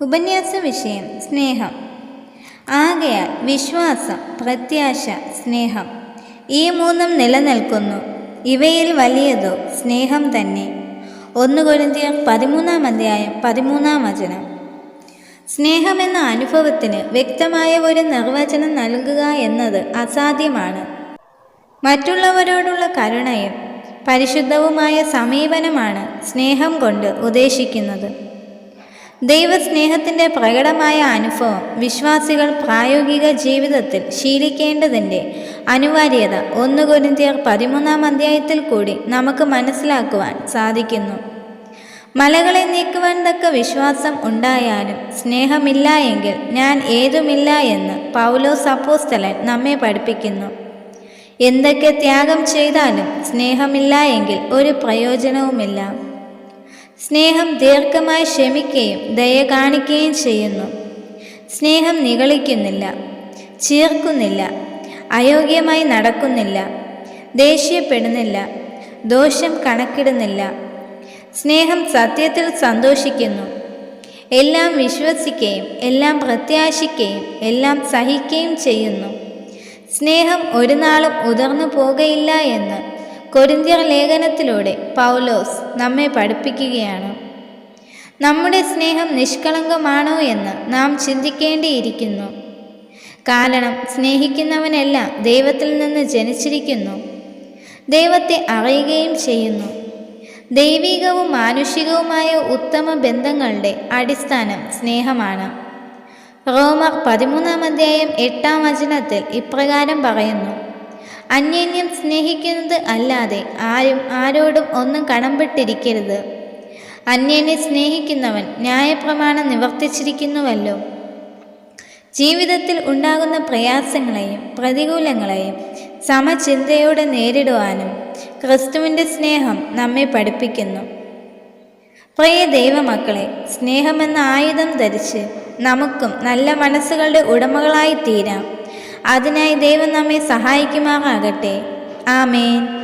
ഉപന്യാസ വിഷയം സ്നേഹം. ആകയാൽ വിശ്വാസം പ്രത്യാശ സ്നേഹം. ഈ മൂന്നും നിലനിൽക്കുന്നു. ഇവയിൽ വലിയതോ സ്നേഹം തന്നെ. ഒന്ന് പതിമൂന്നാം അധ്യായം പതിമൂന്നാം വചനം. സ്നേഹമെന്ന അനുഭവത്തിന് വ്യക്തമായ ഒരു നിർവചനം നൽകുക എന്നത് അസാധ്യമാണ്. മറ്റുള്ളവരോടുള്ള കരുണയും പരിശുദ്ധവുമായ സമീപനമാണ് സ്നേഹം കൊണ്ട് ഉദ്ദേശിക്കുന്നത്. ദൈവസ്നേഹത്തിന്റെ പ്രകടമായ അനുഭവം വിശ്വാസികൾ പ്രായോഗിക ജീവിതത്തിൽ ശീലിക്കേണ്ടതിന്റെ അനിവാര്യത ഒന്ന് കൊരിന്തിയർ പതിമൂന്നാം അധ്യായത്തിൽ കൂടി നമുക്ക് മനസ്സിലാക്കുവാൻ സാധിക്കുന്നു. മലകളെ നീക്കുവാൻ തക്ക വിശ്വാസം ഉണ്ടായാലും സ്നേഹമില്ല എങ്കിൽ ഞാൻ ഏതുമില്ല എന്ന് പൗലോ സപ്പോസ്തലൻ നമ്മെ പഠിപ്പിക്കുന്നു. എന്തൊക്കെ ത്യാഗം ചെയ്താലും സ്നേഹമില്ല എങ്കിൽ ഒരു പ്രയോജനവുമില്ല. സ്നേഹം ദീർഘമായി ക്ഷമിക്കുകയും ദയ കാണിക്കുകയും ചെയ്യുന്നു. സ്നേഹം നിഗളിക്കുന്നില്ല ചീർക്കുന്നില്ല അയോഗ്യമായി നടക്കുന്നില്ല ദേഷ്യപ്പെടുന്നില്ല ദോഷം കണക്കിടുന്നില്ല. സ്നേഹം സത്യത്തിൽ സന്തോഷിക്കുന്നു. എല്ലാം വിശ്വസിക്കുകയും എല്ലാം പ്രത്യാശിക്കുകയും എല്ലാം സഹിക്കുകയും ചെയ്യുന്നു. സ്നേഹം ഒരു നാളും ഉതിർന്നു പോകയില്ല എന്ന് കൊരിന്ത്യർ ലേഖനത്തിലൂടെ പൗലോസ് നമ്മെ പഠിപ്പിക്കുകയാണ്. നമ്മുടെ സ്നേഹം നിഷ്കളങ്കമാണോ എന്ന് നാം ചിന്തിക്കേണ്ടിയിരിക്കുന്നു. കാരണം സ്നേഹിക്കുന്നവനെല്ലാം ദൈവത്തിൽ നിന്ന് ജനിച്ചിരിക്കുന്നു. ദൈവത്തെ അറിയുകയും ചെയ്യുന്നു. ദൈവികവും മാനുഷികവുമായ ഉത്തമ ബന്ധങ്ങളുടെ അടിസ്ഥാനം സ്നേഹമാണ്. റോമർ പതിമൂന്നാം അധ്യായം എട്ടാം വചനത്തിൽ ഇപ്രകാരം പറയുന്നു. അന്യോന്യം സ്നേഹിക്കുന്നത് അല്ലാതെ ആരും ആരോടും ഒന്നും കടംപെട്ടിരിക്കരുത്. അന്യനെ സ്നേഹിക്കുന്നവൻ ന്യായപ്രമാണം നിവർത്തിച്ചിരിക്കുന്നുവല്ലോ. ജീവിതത്തിൽ ഉണ്ടാകുന്ന പ്രയാസങ്ങളെയും പ്രതികൂലങ്ങളെയും സമചിന്തയോടെ നേരിടുവാനും ക്രിസ്തുവിന്റെ സ്നേഹം നമ്മെ പഠിപ്പിക്കുന്നു. പ്രിയ ദൈവമക്കളെ സ്നേഹമെന്ന ആയുധം ധരിച്ച് നമുക്കും നല്ല മനസ്സുകളുടെ ഉടമകളായി തീരാം അതിനായി ദൈവം നമ്മെ സഹായിക്കുമാറാകട്ടെ. ആമേൻ.